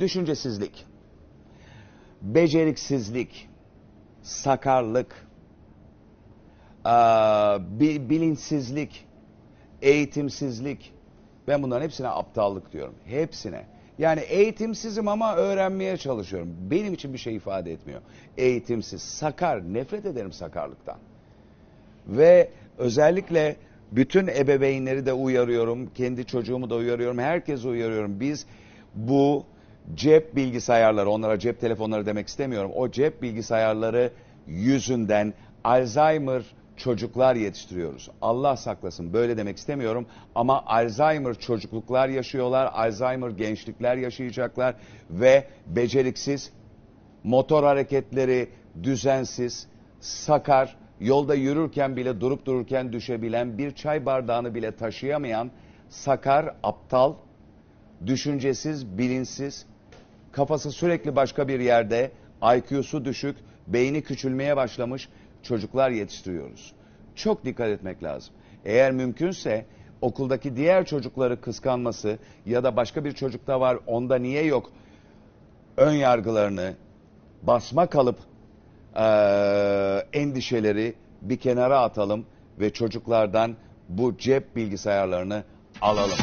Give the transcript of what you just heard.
Düşüncesizlik, beceriksizlik, sakarlık, bilinçsizlik, eğitimsizlik. Ben bunların hepsine aptallık diyorum. Hepsine. Yani eğitimsizim ama öğrenmeye çalışıyorum. Benim için bir şey ifade etmiyor. Eğitimsiz, sakar. Nefret ederim sakarlıktan. Ve özellikle bütün ebeveynleri de uyarıyorum. Kendi çocuğumu da uyarıyorum. Herkesi uyarıyorum. Biz bu cep bilgisayarları, onlara cep telefonları demek istemiyorum. O cep bilgisayarları yüzünden Alzheimer çocuklar yetiştiriyoruz. Allah saklasın böyle demek istemiyorum ama Alzheimer çocukluklar yaşıyorlar, Alzheimer gençlikler yaşayacaklar ve beceriksiz, motor hareketleri düzensiz, sakar, yolda yürürken bile durup dururken düşebilen, bir çay bardağını bile taşıyamayan, sakar, aptal, düşüncesiz, bilinçsiz, kafası sürekli başka bir yerde, IQ'su düşük, beyni küçülmeye başlamış çocuklar yetiştiriyoruz. Çok dikkat etmek lazım. Eğer mümkünse okuldaki diğer çocukları kıskanması ya da başka bir çocukta var onda niye yok ön yargılarını basma kalıp eee, endişeleri bir kenara atalım ve çocuklardan bu cep bilgisayarlarını alalım.